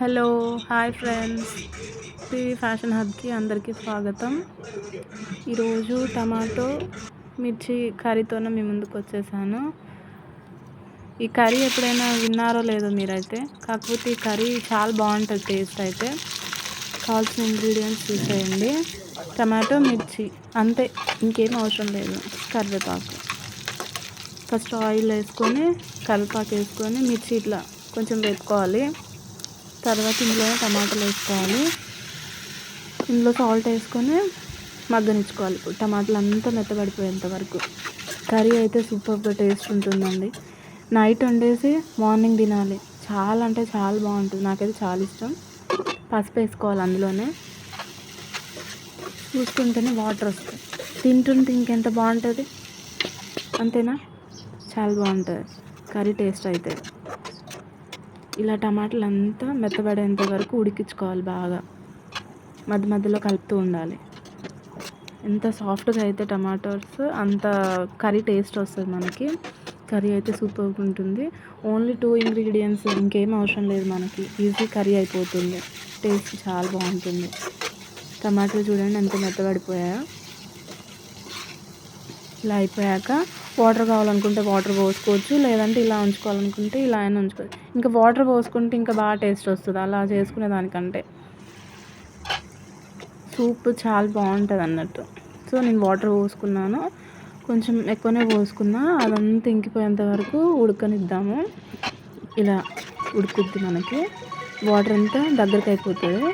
Hello hi friends. TV fashion హబ్కి అందరికీ స్వాగతం. ఈరోజు టమాటో మిర్చి కర్రీతోనే మీ ముందుకు వచ్చేసాను. ఈ కర్రీ ఎప్పుడైనా విన్నారో లేదో మీరైతే? కాకపోతే ఈ కర్రీ చాలా బాగుంటుంది టేస్ట్ అయితే. కావాల్సిన ఇంగ్రీడియంట్స్ చూసేయండి టమాటో మిర్చి అంతే. ఇంకేం అవసరం లేదు. కరివేపాకు. ఫస్ట్ ఆయిల్ వేసుకొని కరివేపాకు వేసుకొని మిర్చి ఇట్లా కొంచెం వేసుకోవాలి తర్వాత ఇందులో టమాటాలు వేసుకోవాలి. ఇందులో సాల్ట్ వేసుకొని మగ్గనిచ్చుకోవాలి. టమాటాలు అంతా మెత్తబడిపోయేంత వరకు. కర్రీ అయితే సూపర్గా టేస్ట్ ఉంటుందండి. నైట్ వండేసి మార్నింగ్ తినాలి. చాలా అంటే చాలా బాగుంటుంది. నాకైతే చాలా ఇష్టం. పసుపు వేసుకోవాలి అందులోనే. చూసుకుంటేనే వాటర్ వస్తాయి. తింటుంటే ఇంకెంత బాగుంటుంది? అంతేనా? చాలా బాగుంటుంది. కర్రీ టేస్ట్ అయితే. ఇలా టమాటాలు అంతా మెత్తబడేంత వరకు ఉడికించుకోవాలి బాగా. మధ్య మధ్యలో కలుపుతూ ఉండాలి. ఎంత సాఫ్ట్గా అయితే టమాటోస్ అంత కర్రీ టేస్ట్ వస్తుంది మనకి. కర్రీ అయితే సూపర్గా ఉంటుంది. ఓన్లీ టూ ఇంగ్రీడియంట్స్ ఇంకేం అవసరం లేదు మనకి. ఈజీ కర్రీ అయిపోతుంది. టేస్ట్ చాలా బాగుంటుంది. టమాటాలు చూడండి ఎంత మెత్తబడిపోయాయో. ఇలా అయిపోయాక వాటర్ కావాలనుకుంటే వాటర్ పోసుకోవచ్చు లేదంటే ఇలా ఉంచుకోవాలనుకుంటే ఇలా అయినా ఉంచుకోవచ్చు ఇంకా వాటర్ పోసుకుంటే ఇంకా బాగా టేస్ట్ వస్తుంది అలా చేసుకునే దానికంటే. సూప్ చాలా బాగుంటుంది అన్నట్టు. సో నేను వాటర్ పోసుకున్నాను. కొంచెం ఎక్కువనే పోసుకున్నా అదంతా ఇంకిపోయేంత వరకు ఉడకనిద్దాము. ఇలా ఉడుకుద్ది మనకి. వాటర్ అంతా దగ్గరికి అయిపోతుంది